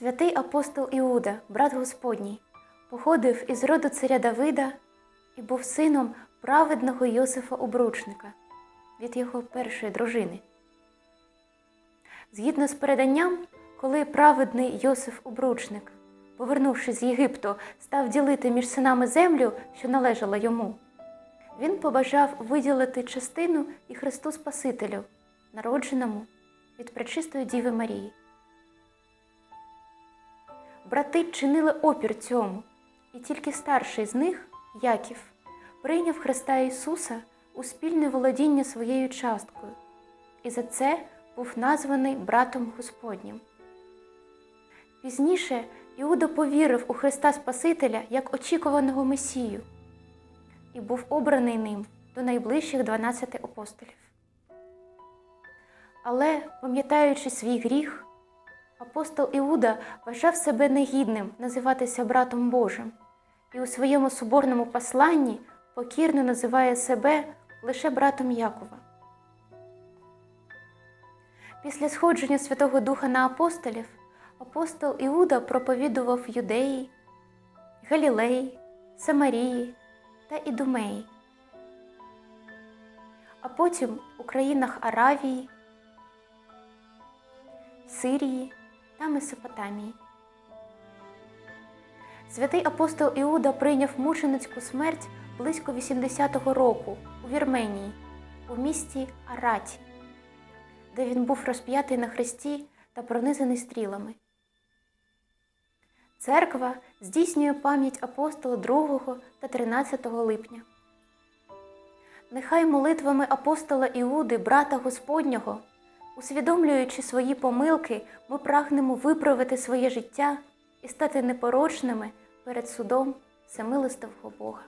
Святий апостол Іуда, брат Господній, походив із роду царя Давида і був сином праведного Йосифа Обручника від його першої дружини. Згідно з переданням, коли праведний Йосиф Обручник, повернувшись з Єгипту, став ділити між синами землю, що належала йому, він побажав виділити частину і Христу Спасителю, народженому від пречистої Діви Марії. Брати чинили опір цьому, і тільки старший з них, Яків, прийняв Христа Ісуса у спільне володіння своєю часткою, і за це був названий братом Господнім. Пізніше Іуда повірив у Христа Спасителя як очікуваного Месію і був обраний ним до найближчих 12 апостолів. Але, пам'ятаючи свій гріх, апостол Іуда вважав себе негідним називатися братом Божим і у своєму соборному посланні покірно називає себе лише братом Якова. Після сходження Святого Духа на апостолів апостол Іуда проповідував Юдеї, Галілеї, Самарії та Ідумеї, а потім у країнах Аравії, Сирії та Месопотамії. Святий апостол Іуда прийняв мученицьку смерть близько 80-го року у Вірменії, у місті Араті, де він був розп'ятий на хресті та пронизаний стрілами. Церква здійснює пам'ять апостола 2 та 13 липня. Нехай молитвами апостола Іуди, брата Господнього, усвідомлюючи свої помилки, ми прагнемо виправити своє життя і стати непорочними перед судом всемилостивого Бога.